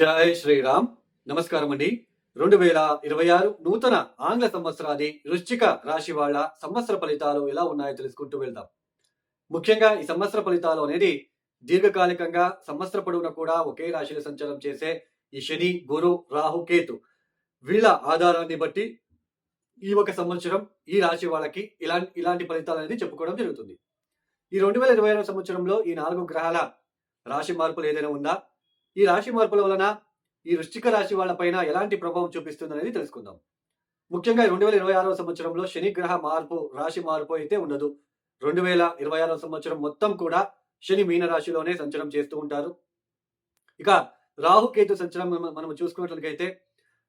జై శ్రీరామ్. నమస్కారం అండి. రెండు వేల ఇరవై ఆరు నూతన ఆంగ్ల సంవత్సరాది వృశ్చిక రాశి వాళ్ళ సంవత్సర ఫలితాలు ఎలా ఉన్నాయో తెలుసుకుంటూ వెళ్దాం. ముఖ్యంగా ఈ సంవత్సర ఫలితాలు అనేది దీర్ఘకాలికంగా సంవత్సర పొడవున కూడా ఒకే రాశిలో సంచారం చేసే ఈ శని గురు రాహు కేతు వీళ్ళ ఆధారాన్ని బట్టి ఈ ఒక సంవత్సరం ఈ రాశి వాళ్ళకి ఇలాంటి ఇలాంటి ఫలితాలు అనేది చెప్పుకోవడం జరుగుతుంది. ఈ రెండు వేల ఇరవై ఆరు సంవత్సరంలో ఈ నాలుగు గ్రహాల రాశి మార్పులు ఏదైనా ఉందా? ఈ రాశి మార్పుల వలన ఈ వృశ్చిక రాశి వాళ్ళపైన ఎలాంటి ప్రభావం చూపిస్తుంది అనేది తెలుసుకుందాం. ముఖ్యంగా రెండు వేల ఇరవై ఆరవ సంవత్సరంలో శని గ్రహ మార్పు రాశి మార్పు అయితే ఉండదు. రెండు వేల ఇరవై ఆరవ సంవత్సరం మొత్తం కూడా శని మీన రాశిలోనే సంచలనం చేస్తూ ఉంటారు. ఇక రాహుకేతు సంచలనం మనం- మనం చూసుకున్నట్లయితే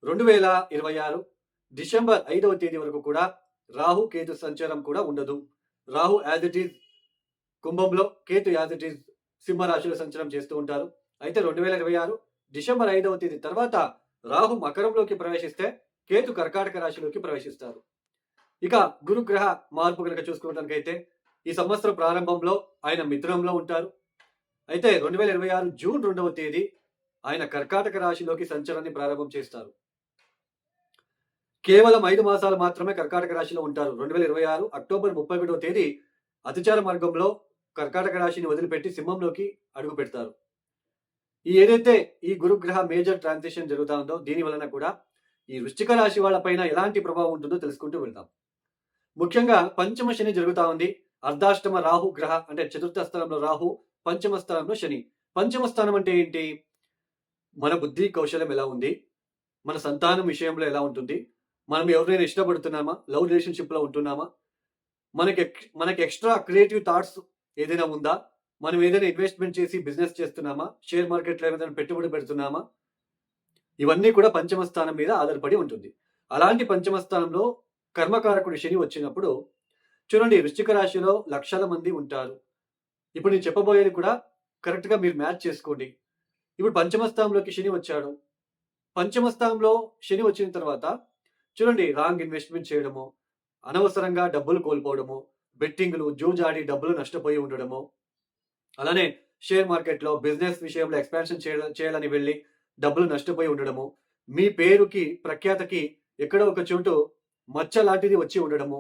రెండు వేల ఇరవై ఆరు డిసెంబర్ ఐదవ తేదీ వరకు కూడా రాహు కేతు సంచారం కూడా ఉండదు. రాహు యాజ్ ఇట్ ఈజ్ కుంభంలో Ketu as it is Simha రాశిలో సంచారం చేస్తూ ఉంటారు. అయితే రెండు వేల ఇరవై ఆరు డిసెంబర్ ఐదవ తేదీ తర్వాత రాహు మకరంలోకి ప్రవేశిస్తే కేతు కర్కాటక రాశిలోకి ప్రవేశిస్తారు. ఇక గురుగ్రహ మార్పు కనుక చూసుకోవడానికైతే ఈ సంవత్సరం ప్రారంభంలో ఆయన మిథునంలో ఉంటారు. అయితే రెండు వేల ఇరవై ఆరు జూన్ రెండవ తేదీ ఆయన కర్కాటక రాశిలోకి సంచారాన్ని ప్రారంభం చేస్తారు. కేవలం ఐదు మాసాలు మాత్రమే కర్కాటక రాశిలో ఉంటారు. రెండు వేల ఇరవై ఆరు అక్టోబర్ ముప్పై ఒకటవ తేదీ అతిచార మార్గంలో కర్కాటక రాశిని వదిలిపెట్టి సింహంలోకి అడుగు పెడతారు. ఈ ఏదైతే ఈ గురుగ్రహ మేజర్ ట్రాన్సిషన్ జరుగుతా ఉందో దీని వలన కూడా ఈ వృశ్చిక రాశి వాళ్ళపైన ఎలాంటి ప్రభావం ఉంటుందో తెలుసుకుంటూ వెళ్తాం ముఖ్యంగా పంచమ శని జరుగుతా ఉంది. అర్ధాష్టమ రాహు గ్రహ అంటే చతుర్థ స్థలంలో రాహు పంచమ స్థానంలో శని. పంచమ స్థానం అంటే ఏంటి? మన బుద్ధి కౌశలం ఎలా ఉంది? మన సంతానం విషయంలో ఎలా ఉంటుంది? మనం ఎవరైనా ఇష్టపడుతున్నామా? లవ్ రిలేషన్షిప్లో ఉంటున్నామా? మనకి ఎక్- మనకి ఎక్స్ట్రా క్రియేటివ్ థాట్స్ ఏదైనా ఉందా? మనం ఏదైనా ఇన్వెస్ట్మెంట్ చేసి బిజినెస్ చేస్తున్నామా? షేర్ మార్కెట్లో ఏదైనా పెట్టుబడి పెడుతున్నామా? ఇవన్నీ కూడా పంచమ స్థానం మీద ఆధారపడి ఉంటుంది. అలాంటి పంచమ స్థానంలో కర్మకారకుడు శని వచ్చినప్పుడు చూడండి వృశ్చిక రాశిలో లక్షల మంది ఉంటారు. ఇప్పుడు నేను చెప్పబోయేది కూడా కరెక్ట్గా మీరు మ్యాచ్ చేసుకోండి. ఇప్పుడు పంచమ స్థానంలోకి శని వచ్చాడు. పంచమ స్థానంలో శని వచ్చిన తర్వాత చూడండి రాంగ్ ఇన్వెస్ట్మెంట్ చేయడము అనవసరంగా డబ్బులు కోల్పోవడము బెట్టింగ్లు జూజాడి డబ్బులు నష్టపోయి ఉండడము అలానే షేర్ మార్కెట్లో బిజినెస్ విషయంలో ఎక్స్పాన్షన్ చేయాలని వెళ్ళి డబ్బులు నష్టపోయి ఉండడము మీ పేరుకి ప్రఖ్యాతకి ఎక్కడో ఒక చోటు మచ్చ లాంటిది వచ్చి ఉండడము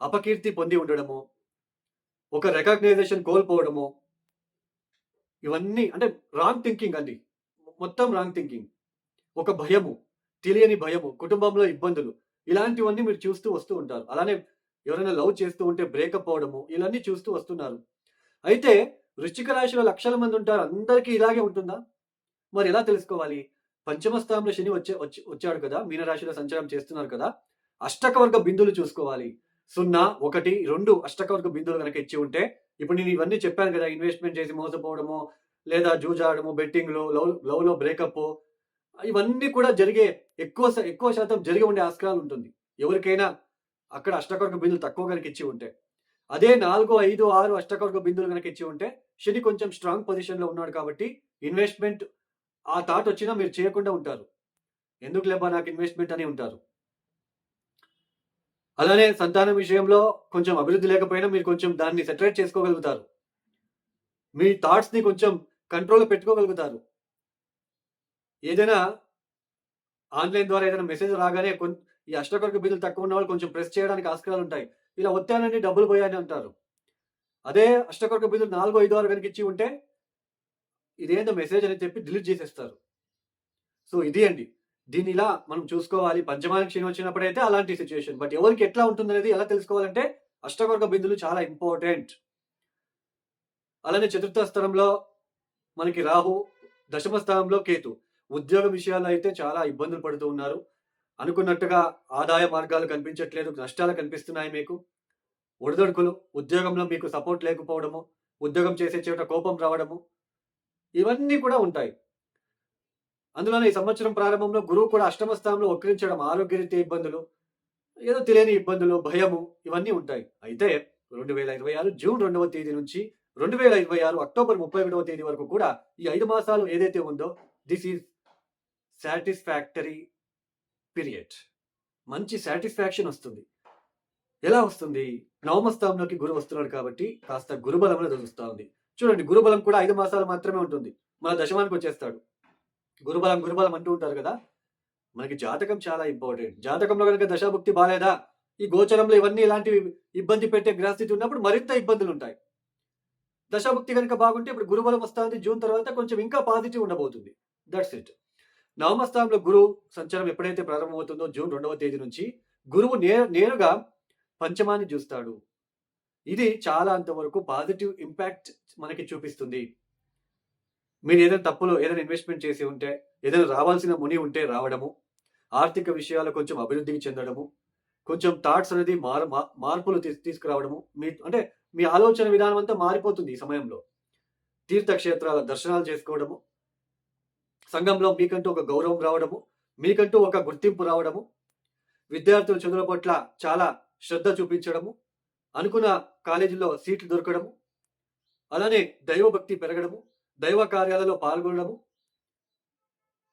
అపకీర్తి పొంది ఉండడము ఒక రికగ్నైజేషన్ కోల్పోవడము ఇవన్నీ అంటే రాంగ్ థింకింగ్ అండి. మొత్తం రాంగ్ థింకింగ్. ఒక భయము తెలియని భయము కుటుంబంలో ఇబ్బందులు ఇలాంటివన్నీ మీరు చూస్తూ వస్తూ ఉంటారు. అలానే ఎవరైనా లవ్ చేస్తూ ఉంటే బ్రేకప్ అవడము ఇవన్నీ చూస్తూ వస్తున్నారు. అయితే వృశ్చిక రాశిలో లక్షల మంది ఉంటారు. అందరికీ ఇలాగే ఉంటుందా? మరి ఎలా తెలుసుకోవాలి? పంచమ స్థానంలో శని వచ్చే వచ్చి వచ్చాడు కదా మీనరాశిలో సంచారం చేస్తున్నారు కదా అష్టకవర్గ బిందులు చూసుకోవాలి. సున్నా ఒకటి రెండు అష్టకవర్గ బిందువులు కనుక ఇచ్చి ఉంటే ఇప్పుడు నేను ఇవన్నీ చెప్పాను కదా ఇన్వెస్ట్మెంట్ చేసి మోసపోవడము లేదా జూజాడము బెట్టింగ్లు లవ్ లవ్లో బ్రేకప్ ఇవన్నీ కూడా జరిగే ఎక్కువ ఎక్కువ శాతం జరిగి ఉండే ఆస్కారాలు ఉంటుంది. ఎవరికైనా అక్కడ అష్టకవర్గ బిందులు తక్కువ కనుక ఇచ్చి ఉంటే. అదే నాలుగు ఐదు ఆరు అష్టకర్గ బిందువులు కనుక ఇచ్చి ఉంటే శని కొంచెం స్ట్రాంగ్ పొజిషన్లో ఉన్నాడు కాబట్టి ఇన్వెస్ట్మెంట్ ఆ థాట్ వచ్చినా మీరు చేయకుండా ఉంటారు. ఎందుకు లేబా నాకు ఇన్వెస్ట్మెంట్ అని ఉంటారు? అలానే సంతానం విషయంలో కొంచెం అభివృద్ధి లేకపోయినా మీరు కొంచెం దాన్ని సెటరేట్ చేసుకోగలుగుతారు. మీ థాట్స్ని కొంచెం కంట్రోల్లో పెట్టుకోగలుగుతారు. ఏదైనా ఆన్లైన్ ద్వారా ఏదైనా మెసేజ్ రాగానే కొన్- ఈ అష్టకొరకు బిల్లులు తక్కువ ఉన్న వాళ్ళు కొంచెం ప్రెస్ చేయడానికి ఆస్కారాలు ఉంటాయి. ఇలా వచ్చానండి డబ్బులు పోయాని అంటారు. అదే అష్టకర్క బిందులు నాలుగు ఐదు ఆరు కనుక ఇచ్చి ఉంటే ఇదేందో మెసేజ్ అని చెప్పి డిలీట్ చేసేస్తారు. సో ఇది అండి. దీన్ని ఇలా మనం చూసుకోవాలి. పంచమానికి క్షీణం వచ్చినప్పుడైతే అలాంటి సిచ్యువేషన్ బట్ ఎవరికి ఎట్లా ఉంటుందనేది ఎలా తెలుసుకోవాలంటే అష్టవర్గ బిందులు చాలా ఇంపార్టెంట్. అలానే చతుర్థ స్థలంలో మనకి రాహు దశమ స్థానంలో కేతు. ఉద్యోగ విషయాల్లో అయితే చాలా ఇబ్బందులు పడుతూ ఉన్నారు. అనుకున్నట్టుగా ఆదాయ మార్గాలు కనిపించట్లేదు నష్టాలు కనిపిస్తున్నాయి మీకు. ఒడిదొడుకులు ఉద్యోగంలో మీకు సపోర్ట్ లేకపోవడము ఉద్యోగం చేసే చోట కోపం రావడము ఇవన్నీ కూడా ఉంటాయి. అందులోనే ఈ సంవత్సరం ప్రారంభంలో గురువు కూడా అష్టమ స్థానంలో వక్రించడం ఆరోగ్యరీత్యా ఇబ్బందులు ఏదో తెలియని ఇబ్బందులు భయము ఇవన్నీ ఉంటాయి. అయితే రెండు వేల ఇరవై ఆరు జూన్ రెండవ తేదీ నుంచి రెండు వేల ఇరవై ఆరు అక్టోబర్ ముప్పై ఒకటవ తేదీ వరకు కూడా ఈ ఐదు మాసాలు ఏదైతే ఉందో దిస్ ఈజ్ సాటిస్ఫాక్టరీ పీరియడ్. మంచి సాటిస్ఫాక్షన్ వస్తుంది. ఎలా వస్తుంది? నవమ స్థానంలోకి గురు వస్తున్నాడు కాబట్టి కాస్త గురుబలంలో అనేది ఉంది. చూడండి గురుబలం కూడా ఐదు మాసాలు మాత్రమే ఉంటుంది. మన దశమానికి వచ్చేస్తాడు. గురుబలం గురుబలం అంటూ ఉంటారు కదా? మనకి జాతకం చాలా ఇంపార్టెంట్ జాతకంలో కనుక దశాభుక్తి బాలేదా? ఈ గోచరంలో ఇవన్నీ ఇలాంటి ఇబ్బంది పెట్టే గ్రహస్థితి ఉన్నప్పుడు మరింత ఇబ్బందులు ఉంటాయి. దశాభుక్తి కనుక బాగుంటే ఇప్పుడు గురుబలం వస్తుంది జూన్ తర్వాత కొంచెం ఇంకా పాజిటివ్ ఉండబోతుంది. దట్స్ ఇట్ నవమ స్థానంలో గురువు సంచారం ఎప్పుడైతే ప్రారంభమవుతుందో జూన్ రెండవ తేదీ నుంచి గురువు నే నేరుగా పంచమాన్ని చూస్తాడు. ఇది చాలా అంతవరకు పాజిటివ్ ఇంపాక్ట్ మనకి చూపిస్తుంది. మీరు ఏదైనా తప్పులో ఏదైనా ఇన్వెస్ట్మెంట్ చేసి ఉంటే ఏదైనా రావాల్సిన ముని ఉంటే రావడము ఆర్థిక విషయాలు కొంచెం అభివృద్ధికి చెందడము కొంచెం థాట్స్ అనేది మార్ మార్పులు తీసు తీసుకురావడము మీ అంటే మీ ఆలోచన విధానం అంతా మారిపోతుంది ఈ సమయంలో. తీర్థక్షేత్రాల దర్శనాలు చేసుకోవడము సంఘంలో మీకంటూ ఒక గౌరవం రావడము మీకంటూ ఒక గుర్తింపు రావడము విద్యార్థుల చదువుల పట్ల చాలా శ్రద్ధ చూపించడము అనుకున్న కాలేజీలో సీట్లు దొరకడము అలానే దైవభక్తి పెరగడము దైవ కార్యాలలో పాల్గొనడము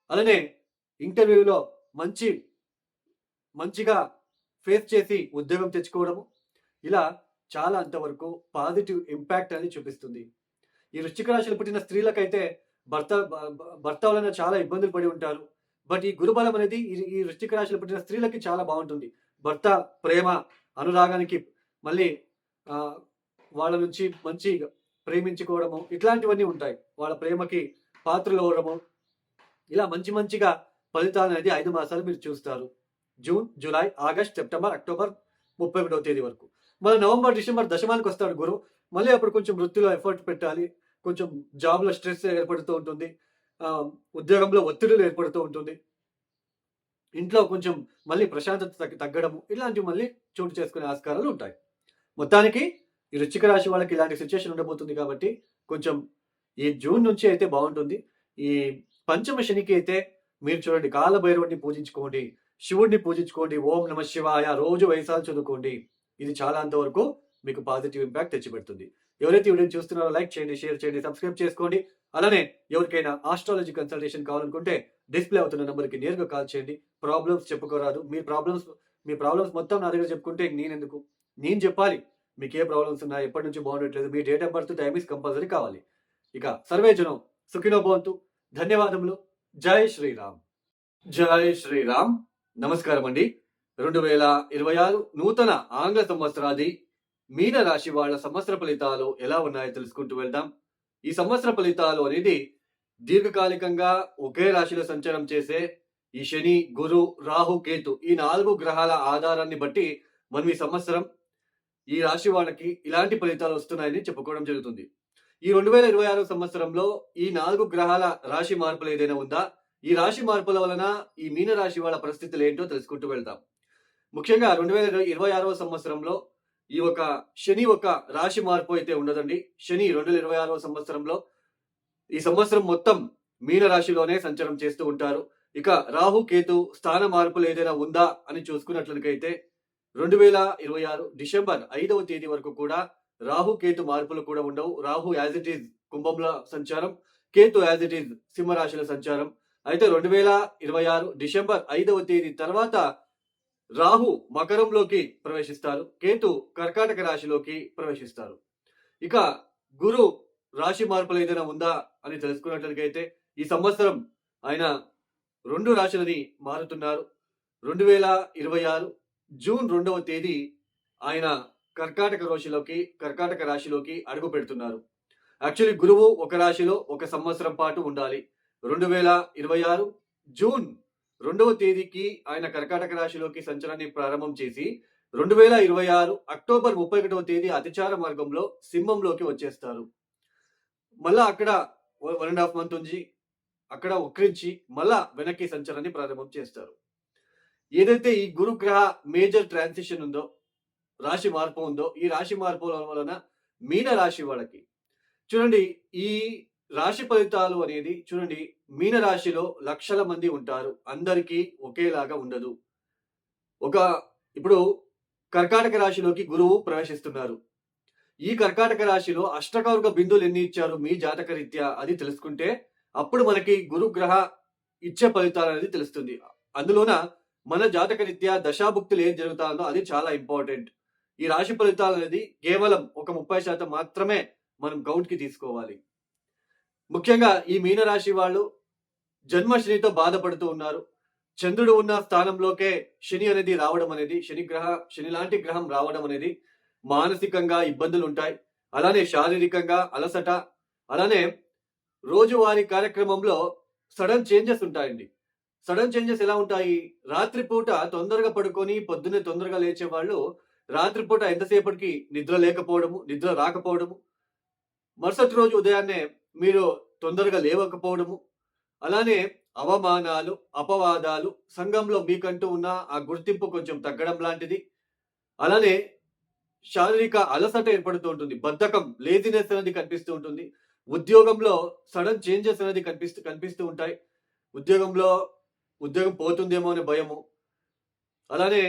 అలానే ఇంటర్వ్యూలో మంచి మంచిగా ఫేస్ చేసి ఉద్యోగం తెచ్చుకోవడము ఇలా చాలా అంతవరకు పాజిటివ్ ఇంపాక్ట్ అని చూపిస్తుంది. ఈ వృశ్చిక రాశిలో పుట్టిన స్త్రీలకైతే భర్త భర్త వలన చాలా ఇబ్బందులు పడి ఉంటారు. బట్ ఈ గురుబలం అనేది ఈ- వృష్టిక రాశిలో పుట్టిన స్త్రీలకి చాలా బాగుంటుంది. భర్త ప్రేమ అనురాగానికి మళ్ళీ వాళ్ళ నుంచి మంచి ప్రేమించుకోవడము ఇట్లాంటివన్నీ ఉంటాయి. వాళ్ళ ప్రేమకి పాత్రలు అవ్వడము ఇలా మంచి మంచిగా ఫలితాలు అనేది ఐదు మాసాలు మీరు చూస్తారు. June July August September October ముప్పై ఒకటవ తేదీ వరకు. మళ్ళీ నవంబర్ డిసెంబర్ దశమానికి వస్తాడు గురువు మళ్ళీ అప్పుడు కొంచెం వృత్తిలో ఎఫర్ట్ పెట్టాలి. కొంచెం జాబ్లో స్ట్రెస్ ఏర్పడుతూ ఉంటుంది. ఉద్యోగంలో ఒత్తిడులు ఏర్పడుతూ ఉంటుంది. ఇంట్లో కొంచెం మళ్ళీ ప్రశాంతత తగ్గి తగ్గడము ఇలాంటివి మళ్ళీ చోటు చేసుకునే ఆస్కారాలు ఉంటాయి. మొత్తానికి ఈ రుచిక రాశి వాళ్ళకి ఇలాంటి సిచ్యువేషన్ ఉండబోతుంది కాబట్టి కొంచెం ఈ జూన్ నుంచి అయితే బాగుంటుంది. ఈ పంచమ శనికి అయితే మీరు చూడండి కాలభైరవుడిని పూజించుకోండి శివుడిని పూజించుకోండి ఓం నమ శివాయ రోజు వయసాలు చదువుకోండి. ఇది చాలా అంతవరకు మీకు పాజిటివ్ ఇంపాక్ట్ తెచ్చిపెడుతుంది. ఎవరైతే ఈ వీడియోని చూస్తున్నారో లైక్ చేయండి షేర్ చేయండి సబ్స్క్రైబ్ చేసుకోండి. అలానే ఎవరికైనా ఆస్ట్రాలజీ కన్సల్టేషన్ కావాలనుకుంటే డిస్ప్లే అవుతున్న నెంబర్కి నేరుగా కాల్ చేయండి. ప్రాబ్లమ్స్ చెప్పుకోరాదు. మీ ప్రాబ్లమ్స్ మీ ప్రాబ్లమ్స్ మొత్తం నా దగ్గర చెప్పుకుంటే నేను ఎందుకు నేను చెప్పాలి. మీకు ఏ ప్రాబ్లమ్స్ ఉన్నాయి ఎప్పటి నుంచి బాగుండట్లేదు మీ date of birth time is compulsory కావాలి. ఇక సర్వే జనం సుఖినో భవంతు. ధన్యవాదములు. జై శ్రీరామ్. జై శ్రీరామ్. నమస్కారం అండి రెండు వేల ఇరవై ఆరు నూతన ఆంగ్ల సంవత్సరాది మీన రాశి వాళ్ళ సంవత్సర ఫలితాలు ఎలా ఉన్నాయో తెలుసుకుంటూ వెళ్దాం. ఈ సంవత్సర ఫలితాలు అనేది దీర్ఘకాలికంగా ఒకే రాశిలో సంచారం చేసే ఈ శని గురు రాహు కేతు ఈ నాలుగు గ్రహాల ఆధారాన్ని బట్టి మనం ఈ సంవత్సరం ఈ రాశి వాళ్ళకి ఇలాంటి ఫలితాలు వస్తున్నాయని చెప్పుకోవడం జరుగుతుంది. ఈ రెండు వేల ఇరవై ఆరో సంవత్సరంలో ఈ నాలుగు గ్రహాల రాశి మార్పులు ఏదైనా ఉందా? ఈ రాశి మార్పుల వలన ఈ మీన రాశి వాళ్ళ పరిస్థితులు ఏంటో తెలుసుకుంటూ వెళ్తాం ముఖ్యంగా రెండు వేల ఇరవై ఆరవ సంవత్సరంలో ఈ ఒక శని ఒక రాశి మార్పు అయితే ఉండదండి శని రెండు వేల ఇరవై ఆరవ సంవత్సరంలో ఈ సంవత్సరం మొత్తం మీన రాశిలోనే సంచారం చేస్తూ ఉంటారు. ఇక రాహు కేతు స్థాన మార్పులు ఏదైనా ఉందా అని చూసుకున్నట్లయితే రెండు వేల ఇరవై ఆరు డిసెంబర్ ఐదవ తేదీ వరకు కూడా రాహు కేతు మార్పులు కూడా ఉండవు. రాహు యాజ్ ఇట్ ఈజ్ కుంభంలో సంచారం కేతు యాజ్ ఇట్ ఈజ్ సింహరాశిలో సంచారం. అయితే రెండు వేల ఇరవై ఆరు డిసెంబర్ ఐదవ తేదీ తర్వాత రాహు మకరంలోకి ప్రవేశిస్తారు. కేతు కర్కాటక రాశిలోకి ప్రవేశిస్తారు. ఇక గురు రాశి మార్పులు ఏదైనా ఉందా అని తెలుసుకున్నట్లయితే ఈ సంవత్సరం ఆయన రెండు రాశులని మారుతున్నారు. రెండు వేల ఇరవై ఆరు జూన్ రెండవ తేదీ ఆయన కర్కాటక రాశిలోకి కర్కాటక రాశిలోకి అడుగు పెడుతున్నారు. యాక్చువల్లీ గురువు ఒక రాశిలో ఒక సంవత్సరం పాటు ఉండాలి. రెండు వేల ఇరవై ఆరు జూన్ రెండవ తేదీకి ఆయన కర్కాటక రాశిలోకి సంచలనాన్ని ప్రారంభం చేసి రెండు వేల ఇరవై ఆరు అక్టోబర్ ముప్పై ఒకటవ తేదీ అతిచార మార్గంలో సింహంలోకి వచ్చేస్తారు. మళ్ళా అక్కడ వన్ అండ్ హాఫ్ మంత్ ఉంచి అక్కడ ఉక్రించి మళ్ళా వెనక్కి సంచలనాన్ని ప్రారంభం చేస్తారు. ఏదైతే ఈ గురుగ్రహ మేజర్ ట్రాన్సిషన్ ఉందో రాశి మార్పు ఉందో ఈ రాశి మార్పు వలన మీన రాశి వాళ్ళకి చూడండి ఈ రాశి ఫలితాలు అనేది చూడండి మీన రాశిలో లక్షల మంది ఉంటారు. అందరికీ ఒకేలాగా ఉండదు. ఒక ఇప్పుడు కర్కాటక రాశిలోకి గురువు ప్రవేశిస్తున్నారు. ఈ కర్కాటక రాశిలో అష్టకౌర్గ బిందువులు ఎన్ని ఇచ్చారు మీ జాతక రీత్యా అది తెలుసుకుంటే అప్పుడు మనకి గురుగ్రహ ఇచ్చే ఫలితాలు అనేది తెలుస్తుంది. అందులోన మన జాతక రీత్యా దశాభుక్తులు ఏం జరుగుతుందో అది చాలా ఇంపార్టెంట్. ఈ రాశి ఫలితాలు అనేది కేవలం ఒక ముప్పై శాతం మాత్రమే మనం గౌట్కి తీసుకోవాలి. ముఖ్యంగా ఈ మీనరాశి వాళ్ళు జన్మ శనితో బాధపడుతూ ఉన్నారు. చంద్రుడు ఉన్న స్థానంలోకే శని అనేది రావడం అనేది శని గ్రహ శని లాంటి గ్రహం రావడం అనేది మానసికంగా ఇబ్బందులు ఉంటాయి. అలానే శారీరకంగా అలసట అలానే రోజువారీ కార్యక్రమంలో సడన్ చేంజెస్ ఉంటాయండి. సడన్ చేంజెస్ ఎలా ఉంటాయి? రాత్రిపూట తొందరగా పడుకొని పొద్దున్నే తొందరగా లేచే వాళ్ళు రాత్రిపూట ఎంతసేపటికి నిద్ర లేకపోవడము నిద్ర రాకపోవడము. మరుసటి రోజు ఉదయాన్నే మీరు తొందరగా లేవకపోవడము అలానే అవమానాలు అపవాదాలు సంఘంలో మీకంటూ ఉన్న ఆ గుర్తింపు కొంచెం తగ్గడం లాంటిది. అలానే శారీరక అలసట ఏర్పడుతూ ఉంటుంది. బద్ధకం లేజినెస్ అనేది కనిపిస్తూ ఉంటుంది. ఉద్యోగంలో సడన్ చేంజెస్ అనేది కనిపిస్తూ కనిపిస్తూ ఉంటాయి. ఉద్యోగంలో ఉద్యోగం పోతుందేమో అనే భయము. అలానే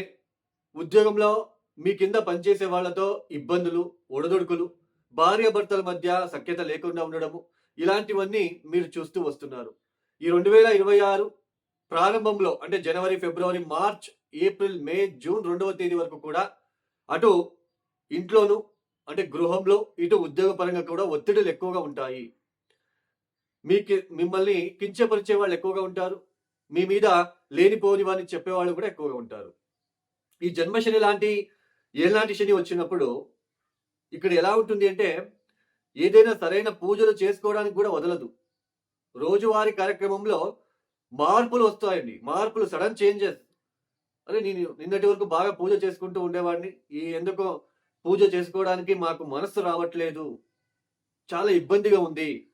ఉద్యోగంలో మీ కింద పనిచేసే వాళ్ళతో ఇబ్బందులు ఒడదొడుకులు భార్యాభర్తల మధ్య సఖ్యత లేకుండా ఉండడము ఇలాంటివన్నీ మీరు చూస్తూ వస్తున్నారు. ఈ రెండు వేల ఇరవై ఆరు ప్రారంభంలో అంటే జనవరి ఫిబ్రవరి మార్చ్ ఏప్రిల్ మే జూన్ రెండవ తేదీ వరకు కూడా అటు ఇంట్లోను అంటే గృహంలో ఇటు ఉద్యోగపరంగా కూడా ఒత్తిడులు ఎక్కువగా ఉంటాయి. మీకు మిమ్మల్ని కించపరిచే వాళ్ళు ఎక్కువగా ఉంటారు. మీ మీద లేనిపోని వారిని చెప్పేవాళ్ళు కూడా ఎక్కువగా ఉంటారు. ఈ జన్మశని లాంటి ఏలాంటి శని వచ్చినప్పుడు ఇక్కడ ఎలా ఉంటుంది అంటే ఏదైనా సరైన పూజలు చేసుకోవడానికి కూడా వదలదు. రోజువారీ కార్యక్రమంలో మార్పులు వస్తాయండి. మార్పులు సడన్ చేంజెస్. అరే నేను నిన్నటి వరకు బాగా పూజ చేసుకుంటూ ఉండేవాడిని. ఈ ఎందుకో పూజ చేసుకోవడానికి మాకు మనస్సు రావట్లేదు. చాలా ఇబ్బందిగా ఉంది.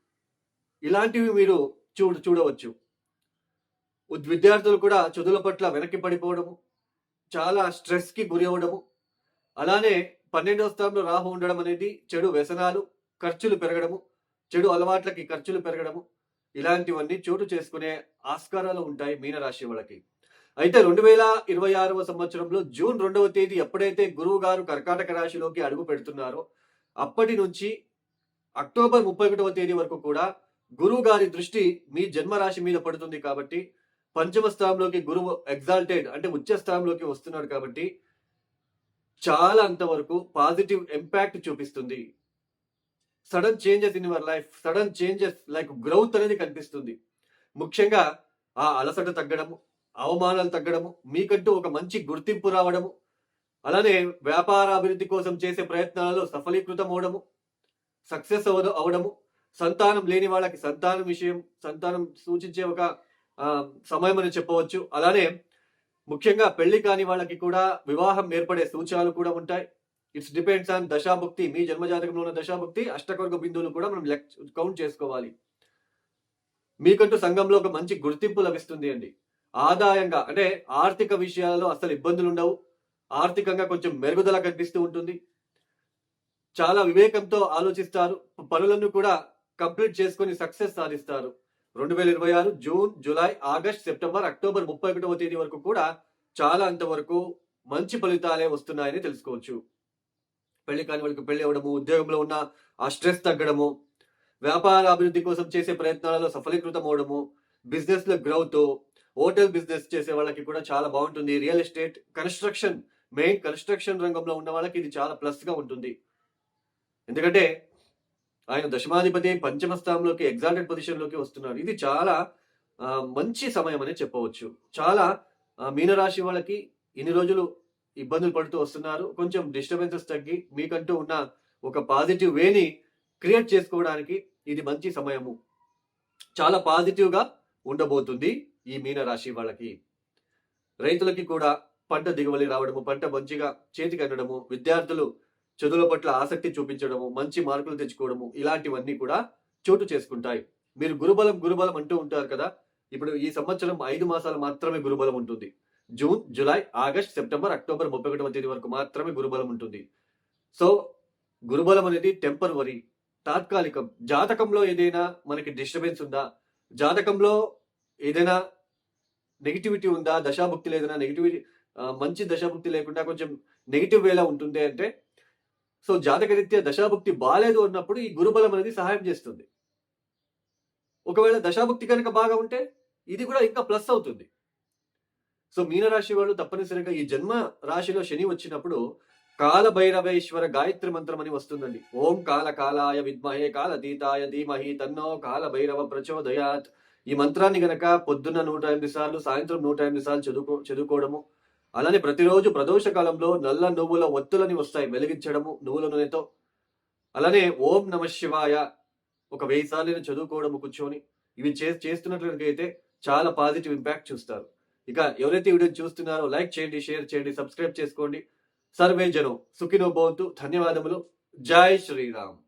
ఇలాంటివి మీరు చూడ చూడవచ్చు. విద్యార్థులు కూడా చదువుల పట్ల వెనక్కి పడిపోవడము చాలా స్ట్రెస్కి గురి అవ్వడము అలానే పన్నెండవ స్థానంలో రాహు ఉండడం అనేది చెడు వ్యసనాలు ఖర్చులు పెరగడము చెడు అలవాట్లకి ఖర్చులు పెరగడము ఇలాంటివన్నీ చోటు చేసుకునే ఆస్కారాలు ఉంటాయి మీనరాశి వాళ్ళకి. అయితే రెండు వేల ఇరవై ఆరవ సంవత్సరంలో జూన్ రెండవ తేదీ ఎప్పుడైతే గురువు గారు కర్కాటక రాశిలోకి అడుగు పెడుతున్నారో అప్పటి నుంచి అక్టోబర్ ముప్పై ఒకటవ తేదీ వరకు కూడా గురువు గారి దృష్టి మీ జన్మ రాశి మీద పడుతుంది కాబట్టి పంచమ స్థానంలోకి గురువు ఎగ్జాల్టెడ్ అంటే ఉచ్చ స్థానంలోకి వస్తున్నాడు కాబట్టి చాలా అంతవరకు పాజిటివ్ ఇంపాక్ట్ చూపిస్తుంది. Sudden changes in your life sudden changes like growth అనేది కనిపిస్తుంది. ముఖ్యంగా ఆ అలసట తగ్గడము అవమానాలు తగ్గడము మీకంటూ ఒక మంచి గుర్తింపు రావడము అలానే వ్యాపార అభివృద్ధి కోసం చేసే ప్రయత్నాలలో సఫలీకృతం అవడము సక్సెస్ అవ అవడము సంతానం లేని వాళ్ళకి సంతానం విషయం సంతానం సూచించే ఒక సమయం అని చెప్పవచ్చు. అలానే ముఖ్యంగా పెళ్ళి కాని వాళ్ళకి కూడా వివాహం ఏర్పడే సూచనలు కూడా ఉంటాయి. ఇట్స్ డిపెండ్స్ ఆన్ దశాభుక్తి. మీ జన్మజాతకంలో ఉన్న దశాభుక్తి అష్టకొర్గ బిందువులు కూడా మనం లెక్ కౌంట్ చేసుకోవాలి. మీకంటూ సంఘంలో ఒక మంచి గుర్తింపు లభిస్తుంది అండి. ఆదాయంగా అంటే ఆర్థిక విషయాలలో అసలు ఇబ్బందులు ఉండవు. ఆర్థికంగా కొంచెం మెరుగుదల కనిపిస్తూ ఉంటుంది. చాలా వివేకంతో ఆలోచిస్తారు. పనులను కూడా కంప్లీట్ చేసుకొని సక్సెస్ సాధిస్తారు. రెండు వేల ఇరవై ఆరు June July August September October ముప్పై ఒకటవ తేదీ వరకు కూడా చాలా అంతవరకు మంచి ఫలితాలే వస్తున్నాయని తెలుసుకోవచ్చు. పెళ్ళి కాని వాళ్ళకి పెళ్ళి అవ్వడము ఉద్యోగంలో ఉన్న ఆ స్ట్రెస్ తగ్గడము వ్యాపార అభివృద్ధి కోసం చేసే ప్రయత్నాలలో సఫలీకృతం అవడము బిజినెస్లో గ్రోత్ హోటల్ బిజినెస్ చేసే వాళ్ళకి కూడా చాలా బాగుంటుంది. Real estate construction main construction రంగంలో ఉన్న వాళ్ళకి ఇది చాలా ప్లస్గా ఉంటుంది. ఎందుకంటే ఆయన దశమాధిపతి పంచమ స్థానంలోకి ఎగ్జాల్టెడ్ పొజిషన్లోకి వస్తున్నారు. ఇది చాలా మంచి సమయం అని చెప్పవచ్చు. చాలా మీనరాశి వాళ్ళకి ఇన్ని రోజులు ఇబ్బందులు పడుతూ వస్తున్నారు. కొంచెం డిస్టర్బెన్సెస్ తగ్గి మీకంటూ ఉన్న ఒక పాజిటివ్ వేని క్రియేట్ చేసుకోవడానికి ఇది మంచి సమయము. చాలా పాజిటివ్గా ఉండబోతుంది ఈ మీనరాశి వాళ్ళకి. రైతులకి కూడా పంట దిగుబడి రావడము పంట మంచిగా చేతికి అందడము విద్యార్థులు చదువుల పట్ల ఆసక్తి చూపించడము మంచి మార్కులు తెచ్చుకోవడము ఇలాంటివన్నీ కూడా చోటు చేసుకుంటాయి. మీరు గురుబలం గురుబలం అంటూ ఉంటారు కదా? ఇప్పుడు ఈ సంవత్సరం ఐదు మాసాలు మాత్రమే గురుబలం ఉంటుంది. June July August September October ముప్పై ఒకటవ తేదీ వరకు మాత్రమే గురుబలం ఉంటుంది. సో గురుబలం అనేది టెంపరవరీ తాత్కాలికం. జాతకంలో ఏదైనా మనకి డిస్టర్బెన్స్ ఉందా? జాతకంలో ఏదైనా నెగిటివిటీ ఉందా? దశాభుక్తి ఏదైనా నెగిటివిటీ మంచి దశాభుక్తి లేకుండా కొంచెం నెగిటివ్ వేలా ఉంటుంది అంటే సో జాతకరీత్యా దశాభుక్తి బాలేదు అన్నప్పుడు ఈ గురుబలం అనేది సహాయం చేస్తుంది. ఒకవేళ దశాభుక్తి కనుక బాగా ఉంటే ఇది కూడా ఇంకా ప్లస్ అవుతుంది. సో మీనరాశి వాళ్ళు తప్పనిసరిగా ఈ జన్మ రాశిలో శని వచ్చినప్పుడు కాలభైరవేశ్వర గాయత్రి మంత్రం అని వస్తుందండి. ఓం కాల కాలాయ విద్మహే కాల దీతాయ ధీమహి తన్నో కాల భైరవ ప్రచోదయాత్. ఈ మంత్రాన్ని గనక పొద్దున్న నూట ఎనిమిది సార్లు సాయంత్రం నూట ఎనిమిది సార్లు చదువుకో చదువుకోవడము అలానే ప్రతిరోజు ప్రదోష కాలంలో నల్ల నువ్వుల ఒత్తులని వస్తాయి వెలిగించడము నువ్వుల నూనెతో. అలానే ఓం నమ శివాయ ఒక వెయ్యి సార్లు చదువుకోవడము కూర్చొని ఇవి చే చేస్తున్నట్లయితే చాలా పాజిటివ్ ఇంపాక్ట్ చూస్తారు. ఇక ఎవరైతే వీడియో చూస్తున్నారో లైక్ చేయండి షేర్ చేయండి సబ్స్క్రైబ్ చేసుకోండి. సర్వే జనం సుఖినో భవంతు. ధన్యవాదములు. జై శ్రీరామ్.